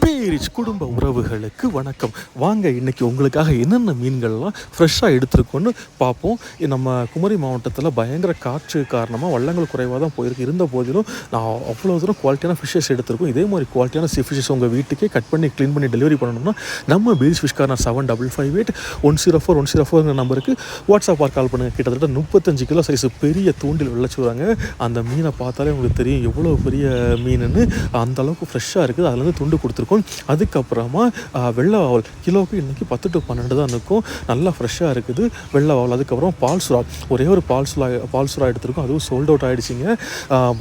பீரிச் குடும்ப உறவுகளுக்கு வணக்கம். வாங்க இன்னைக்கு உங்களுக்காக என்னென்ன மீன்கள்லாம் ஃப்ரெஷ்ஷாக எடுத்திருக்கோன்னு பார்ப்போம். நம்ம குமரி மாவட்டத்தில் பயங்கர காற்று காரணமாக வள்ளங்கள் குறைவாக தான் போயிருக்கு. இருந்த போதிலும் நான் அவ்வளோ தூரம் குவாலிட்டியான ஃபிஷ்ஷஸ் எடுத்திருக்கோம். இதே மாதிரி குவாலிட்டியான சி ஃபிஷ்ஷஸ் உங்கள் வீட்டுக்கே கட் பண்ணி க்ளீன் பண்ணி டெலிவரி பண்ணணும்னா நம்ம பீரிச் fish corner seven double five eight one zero four one zero four நம்பருக்கு வாட்ஸ்அப் கால் பண்ணுங்கள் கிட்டத்தட்ட முப்பத்தஞ்சு கிலோ சைஸ் பெரிய தூண்டில் விளைச்சுறாங்க அந்த மீனை பார்த்தாலே உங்களுக்கு தெரியும் எவ்வளோ பெரிய மீனுன்னு. அந்த அளவுக்கு ஃப்ரெஷ்ஷாக இருக்குது. அதுலேருந்து துண்டு கொடுத்துருக்கோம். அதுக்கப்புறமா ஆ, வெள்ளை வாவல். கிலோவுக்கு இன்றைக்கி பத்து டு பன்னெண்டு தான் இருக்கும் நல்லா ஃப்ரெஷ்ஷாக இருக்குது. வெள்ளை வாவல். அதுக்கப்புறம் பால் சுறா. ஒரே ஒரு பால் சுறா பால் சுறா எடுத்திருக்கோம். அதுவும் சோல்ட் அவுட் ஆகிடுச்சிங்க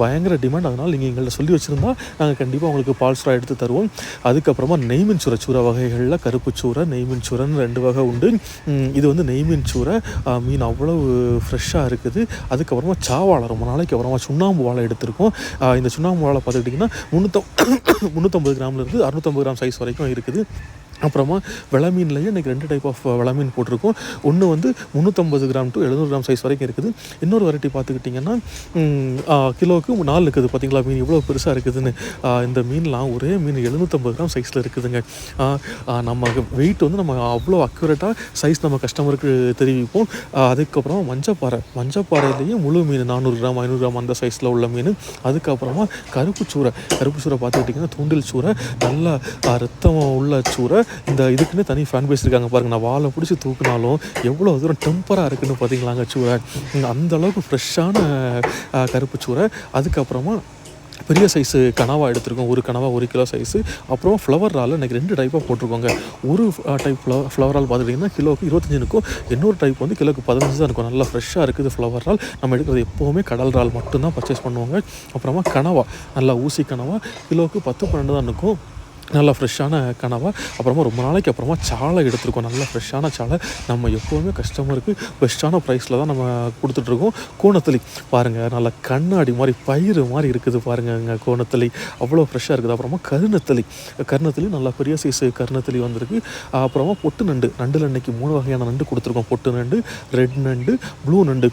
பயங்கர டிமாண்ட் அதனால் நீங்கள் எங்கள்கிட்ட சொல்லி வச்சுருந்தா நாங்கள் கண்டிப்பாக உங்களுக்கு பால் சுறா எடுத்து தருவோம். அதுக்கப்புறமா நெய்மின் சூரை சூரை வகைகளில் கருப்பு சூரை நெய்மின் சூரைன்னு ரெண்டு வகை உண்டு. இது வந்து நெய்மீன் சூரை மீன் அவ்வளவு ஃப்ரெஷ்ஷாக இருக்குது. அதுக்கப்புறமா சாவாழை. ரொம்ப நாளைக்கு அப்புறமா சுண்ணாம்பு வாழை எடுத்திருக்கோம். இந்த சுண்ணாம்பு வாழை பார்த்துக்கிட்டிங்கன்னா முந்நூற்ற முந்நூற்றம்பது கிராமில் வந்து அறுநூத்தம்பது கிராம் சைஸ் வரைக்கும் இருக்குது. அப்புறமா வெள மீன்லேயே இன்றைக்கி ரெண்டு டைப் ஆஃப் வெள மீன் போட்டிருக்கோம். ஒன்று வந்து முந்நூற்றம்பது கிராம் டு எழுநூறு கிராம் சைஸ் வரைக்கும் இருக்குது. இன்னொரு வெரைட்டி பார்த்துக்கிட்டிங்கன்னா கிலோவுக்கு நாலு இருக்குது. பார்த்தீங்களா மீன் இவ்வளோ பெருசாக இருக்குதுன்னு. இந்த மீன்லாம் ஒரே மீன் எழுநூற்றம்பது கிராம் சைஸில் இருக்குதுங்க. நம்ம வெயிட் வந்து நம்ம அவ்வளோ அக்யூரேட்டாக சைஸ் நம்ம கஸ்டமருக்கு தெரிவிப்போம். அதுக்கப்புறமா மஞ்சப்பாறை. மஞ்சப்பாறையிலேயே முழு மீன் நானூறு கிராம் ஐநூறு கிராம் அந்த சைஸில் உள்ள மீன். அதுக்கப்புறமா கருப்பு சூறை. கருப்பு சூறை பார்த்துக்கிட்டிங்கன்னா தூண்டில் சூறை. நல்லா ரத்தம் உள்ள சூறை. இந்த இதுக்குன்னு தனி ஃபேன் பேஸ் இருக்காங்க பாருங்க. நான் வாழை பிடிச்சி தூக்குனாலும் எவ்வளோ தூரம் டெம்பராக இருக்குன்னு பார்த்தீங்களாங்க சூரை. அந்தளவுக்கு அந்த அளவுக்கு ஃப்ரெஷ்ஷான கருப்பு சூறை அதுக்கப்புறமா பெரிய சைஸு கனவாக எடுத்திருக்கோம். ஒரு கனவா ஒரு கிலோ சைஸு அப்புறம் ஃப்ளவர் ரால் இன்றைக்கி ரெண்டு டைப்பாக போட்டிருக்கோங்க. ஒரு டைப் ஃப்ளவர் ஃப்ளவர் ரால் பார்த்துட்டிங்கன்னா கிலோவுக்கு இருபத்தஞ்சு இருக்கும் இன்னொரு டைப் வந்து கிலோக்கு பதினஞ்சு தான் இருக்கும் நல்லா ஃப்ரெஷ்ஷாக இருக்குது ஃப்ளவர் ரால் நம்ம எடுக்கிறது எப்போவுமே கடல் ரால் மட்டும்தான் பர்ச்சேஸ் பண்ணுவாங்க. அப்புறமா கனவா நல்லா ஊசி கனவா கிலோவுக்கு பத்து பன்னெண்டு தான் இருக்கும் நல்லா ஃப்ரெஷ்ஷான கனவா. அப்புறமா ரொம்ப நாளைக்கு அப்புறமா சாலை எடுத்திருக்கோம். நல்லா ஃப்ரெஷ்ஷான சாலை. நம்ம எப்போவுமே கஸ்டமருக்கு பெஸ்ட்டான ப்ரைஸில் தான் நம்ம கொடுத்துட்ருக்கோம். கோணத்தளி பாருங்கள் நல்லா கண்ணாடி மாதிரி பயிறு மாதிரி இருக்குது பாருங்க இங்கே கோணத்தளி அவ்வளோ ஃப்ரெஷ்ஷாக இருக்குது. அப்புறமா கருணத்தளி கருணத்தளி நல்லா பெரிய சைஸ் கருணத்தளி வந்திருக்கு. அப்புறமா பொட்டு நண்டு. நண்டில் அன்னைக்கு மூணு வகையான நண்டு கொடுத்துருக்கோம். பொட்டு நண்டு ரெட் நண்டு ப்ளூ நண்டு.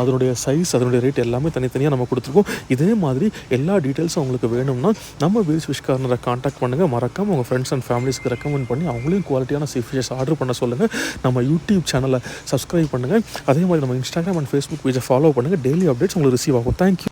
அதனுடைய சைஸ் அதனுடைய ரேட் எல்லாமே தனித்தனியாக நம்ம கொடுத்துருக்கோம். இதே மாதிரி எல்லா டீட்டெயில்ஸும் உங்களுக்கு வேணும்னா நம்ம பீஸ் ஃபிஷ் கார்னரை காண்டாக்ட் பண்ணுங்கள் மறக்காம உங்கள் ஃப்ரெண்ட்ஸ் அண்ட் ஃபேமிலிஸ்க்கு ரெக்கமெண்ட் பண்ணி அவங்களையும் குவாலிட்டியான சீ ஃபிஷஸ் ஆர்டர் பண்ண சொல்லுங்கள் நம்ம யூடியூப் சேனலை சப்ஸ்கிரைப் பண்ணுங்கள் அதே மாதிரி நம்ம இன்ஸ்டாகிராம் அண்ட் ஃபேஸ்புக் பேஜை ஃபாலோ பண்ணுங்கள் டெய்லி அப்டேட்ஸ் உங்களுக்கு ரிசீவ் ஆகும். Thank you